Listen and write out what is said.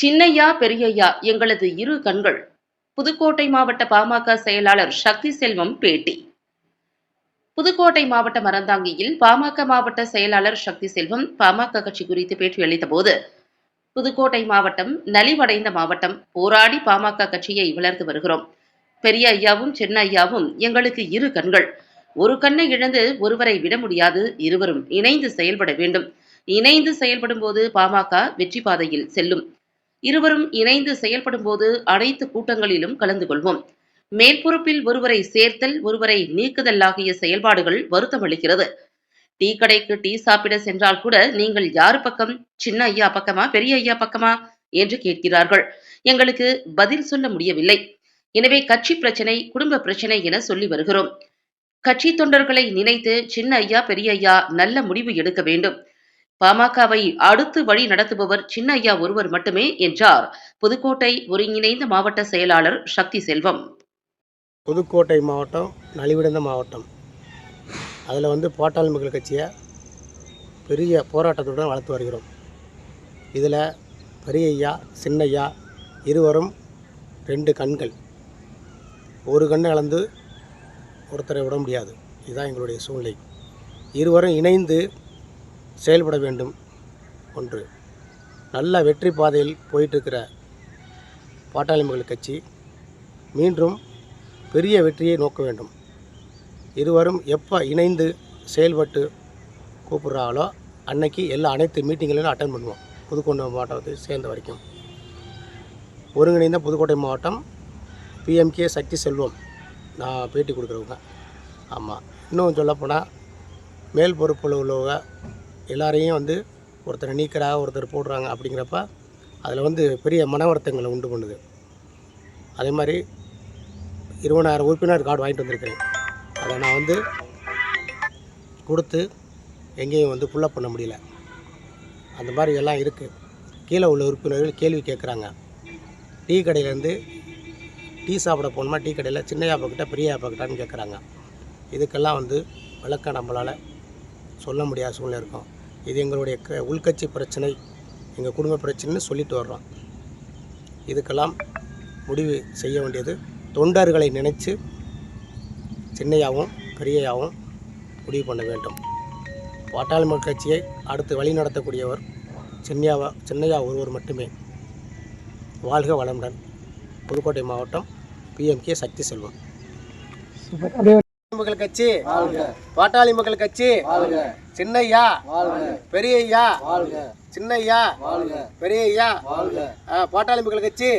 சின்னையா பெரியய்யா எங்களது இரு கண்கள். புதுக்கோட்டை மாவட்ட பாமக செயலாளர் சக்தி செல்வம் பேட்டி. புதுக்கோட்டை மாவட்ட மரந்தாங்கியில் பாமக மாவட்ட செயலாளர் சக்தி செல்வம் பாமக கட்சி குறித்து பேட்டி போது புதுக்கோட்டை மாவட்டம் நலிவடைந்த மாவட்டம் போராடி பாமக கட்சியை வளர்த்து வருகிறோம். பெரிய ஐயாவும் சின்ன ஐயாவும் எங்களுக்கு இரு கண்கள். ஒரு கண்ணை இழந்து ஒருவரை விட முடியாது இருவரும் இணைந்து செயல்பட வேண்டும். இணைந்து செயல்படும் போது பாமக வெற்றி பாதையில் செல்லும். இருவரும் இணைந்து செயல்படும் போது அனைத்து கூட்டங்களிலும் கலந்து கொள்வோம். மேற்பொறுப்பில் ஒருவரை சேர்த்தல் ஒருவரை நீக்குதல் ஆகிய செயல்பாடுகள் வருத்தமளிக்கிறது டீ கடைக்கு டீ சாப்பிட சென்றால் கூட நீங்கள் யார் பக்கம்? சின்ன ஐயா பக்கமா? பெரிய ஐயா பக்கமா? என்று கேட்கிறார்கள். எங்களுக்கு பதில் சொல்ல முடியவில்லை. எனவே கட்சி பிரச்சனை குடும்ப பிரச்சனை என சொல்லி வருகிறோம். கட்சி தொண்டர்களை நினைத்து சின்ன ஐயா பெரிய ஐயா நல்ல முடிவு எடுக்க வேண்டும். பாமகவை அடுத்து வழி நடத்துபவர் சின்ன ஐயா ஒருவர் மட்டுமே என்றார். புதுக்கோட்டை ஒருங்கிணைந்த மாவட்ட செயலாளர் சக்தி செல்வம். புதுக்கோட்டை மாவட்டம் நலிவிடந்த மாவட்டம். அதில் வந்து பாட்டாளி மக்கள் கட்சியை பெரிய போராட்டத்துடன் வளர்த்து வருகிறோம். இதில் பெரியய்யா சின்னையா இருவரும் ரெண்டு கண்கள். ஒரு கண்ணை கலந்து ஒருத்தரை விட முடியாது. இதுதான் எங்களுடைய சூழ்நிலை. இருவரும் இணைந்து செயல்பட வேண்டும். ஒன்று. நல்ல வெற்றி பாதையில் போயிட்டுருக்கிற பாட்டாளி மக்கள் கட்சி மீண்டும் பெரிய வெற்றியை நோக்க வேண்டும். இருவரும் எப்போ இணைந்து செயல்பட்டு கூப்பிட்றாங்களோ அன்னைக்கு எல்லா அனைத்து மீட்டிங்களிலும் அட்டன் பண்ணுவோம். புதுக்கோட்டை மாவட்டத்தை சேர்ந்த வரைக்கும். ஒருங்கிணைந்த புதுக்கோட்டை மாவட்டம் பிஎம்கே சக்தி செல்வம் நான் பேட்டி கொடுக்குறவங்க. ஆமாம் இன்னும் சொல்லப்போனால் மேல் பொறுப்பில் உள்ளவங்க எல்லாரையும் வந்து ஒருத்தரை நீக்கிறா ஒருத்தர் போடுறாங்க அப்படிங்கிறப்ப அதில் வந்து பெரிய மன வருத்தங்களை உண்டு பண்ணுது. அதே மாதிரி இருபதாயிரம் உறுப்பினர் கார்டு வாங்கிட்டு வந்திருக்கிறேன். அதை நான் வந்து கொடுத்து எங்கேயும் வந்து ஃபுல்லப் பண்ண முடியல. அந்த மாதிரி எல்லாம் இருக்குது கீழே உள்ள உறுப்பினர்கள் கேள்வி கேட்குறாங்க. டீ கடையிலேருந்து டீ சாப்பிட போகணுமா? டீ கடையில் சின்ன யாப்பக்கிட்ட பெரிய யாப்பக்கிட்டான்னு கேட்குறாங்க. இதுக்கெல்லாம் வந்து விளக்கம் நம்மளால் சொல்ல முடியாத சூழ்நிலை இருக்கும். இது எங்களுடைய க உள்கட்சி பிரச்சனை எங்கள் குடும்ப பிரச்சனைன்னு சொல்லிட்டு வர்றோம். இதுக்கெல்லாம் முடிவு செய்ய வேண்டியது. தொண்டர்களை நினைச்சு சின்னையாகவும் பெரியையாகவும் முடிவு பண்ண வேண்டும். பாட்டாளி கட்சியை அடுத்து வழி நடத்தக்கூடியவர் சின்னையாவா சின்னையா ஒருவர் மட்டுமே. வாழ்க வளமுடன். புதுக்கோட்டை மாவட்டம் பிஎம்கே சக்தி செல்வம் மக்கள் கட்சி பாட்டாளி மக்கள் கட்சி சின்னையா பெரியய்யா சின்னையா பெரியய்யா ஆ, பாட்டாளி மக்கள் கட்சி